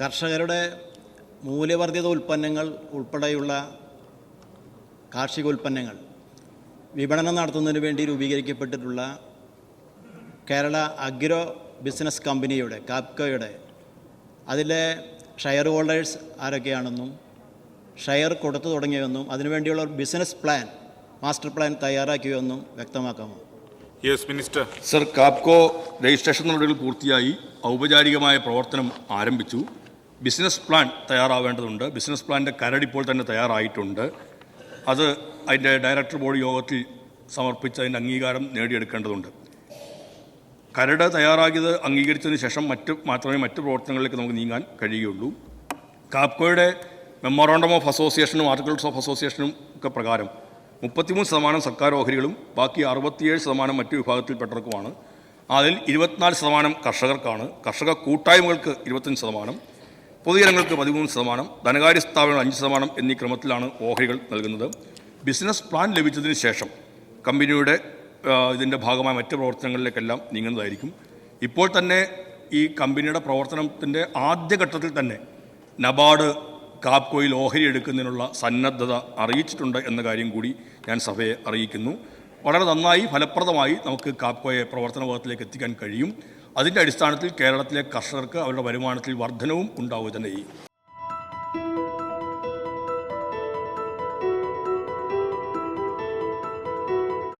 കർഷകരുടെ മൂല്യവർദ്ധിത ഉൽപ്പന്നങ്ങൾ ഉൾപ്പെടെയുള്ള കാർഷിക ഉൽപ്പന്നങ്ങൾ വിപണനം നടത്തുന്നതിന് വേണ്ടി രൂപീകരിക്കപ്പെട്ടിട്ടുള്ള കേരള അഗ്രോ ബിസിനസ് കമ്പനിയുടെ കാപ്കോയുടെ അതിലെ ഷെയർ ഹോൾഡേഴ്സ് ആരൊക്കെയാണെന്നും ഷെയർ കൊടുത്തു തുടങ്ങിയെന്നും അതിനുവേണ്ടിയുള്ള ഒരു ബിസിനസ് പ്ലാൻ മാസ്റ്റർ പ്ലാൻ തയ്യാറാക്കിയെന്നും വ്യക്തമാക്കാമോ? Yes minister sir Capco registration നടപടികൾ പൂർത്തിയായി ഔപചാരികമായ പ്രവർത്തനം ആരംഭിച്ചു. ബിസിനസ് പ്ലാൻ തയ്യാറാവേണ്ടതുണ്ട്. ബിസിനസ് പ്ലാന്റെ കരട് ഇപ്പോൾ തന്നെ തയ്യാറായിട്ടുണ്ട്. അത് അതിന്റെ ഡയറക്ടർ ബോർഡ് യോഗത്തിൽ സമർപ്പിച്ച് അതിന്റെ അംഗീകാരം നേടിയെടുക്കേണ്ടതുണ്ട്. കരട് തയ്യാറാക്കിയത് അംഗീകരിച്ചതിന് ശേഷം മറ്റ് മാത്രമേ മറ്റ് പ്രവർത്തനങ്ങളിലേക്ക് നമുക്ക് നീങ്ങാൻ കഴിയുകയുള്ളൂ. കാപ്കോയുടെ മെമ്മോറാണ്ടം ഓഫ് അസോസിയേഷനും ആർട്ടിക്കിൾസ് ഓഫ് അസോസിയേഷനും ഒക്കെ പ്രകാരം മുപ്പത്തിമൂന്ന് ശതമാനം സർക്കാർ ഓഹരികളും ബാക്കി അറുപത്തിയേഴ് ശതമാനം മറ്റു വിഭാഗത്തിൽപ്പെട്ടവർക്കുമാണ്. അതിൽ ഇരുപത്തിനാല് ശതമാനം കർഷകർക്കാണ്. കർഷക കൂട്ടായ്മകൾക്ക് ഇരുപത്തഞ്ച് ശതമാനം. പൊതുജനങ്ങൾക്ക് പതിമൂന്ന് ശതമാനം ധനകാര്യ സ്ഥാപനങ്ങൾ അഞ്ച് ശതമാനം എന്നീ ക്രമത്തിലാണ് ഓഹരികൾ നൽകുന്നത്. ബിസിനസ് പ്ലാൻ ലഭിച്ചതിന് ശേഷം കമ്പനിയുടെ ഇതിന്റെ ഭാഗമായ മറ്റ് പ്രവർത്തനങ്ങളിലേക്കെല്ലാം നീങ്ങുന്നതായിരിക്കും. ഇപ്പോൾ തന്നെ ഈ കമ്പനിയുടെ പ്രവർത്തനത്തിന്റെ ആദ്യഘട്ടത്തിൽ തന്നെ നബാർഡ് കാപ്കോയിൽ ഓഹരി എടുക്കുന്നതിനുള്ള സന്നദ്ധത അറിയിച്ചിട്ടുണ്ട് എന്ന കാര്യം കൂടി ഞാൻ സഭയെ അറിയിക്കുന്നു. വളരെ നന്നായി ഫലപ്രദമായി നമുക്ക് കാപ്കോയെ പ്രവർത്തന ഭാഗത്തിലേക്ക് എത്തിക്കാൻ കഴിയും. അതിന്റെ അടിസ്ഥാനത്തിൽ കേരളത്തിലെ കർഷകർക്ക് അവരുടെ വരുമാനത്തിൽ വർധനവും ഉണ്ടാവുക തന്നെ ചെയ്യും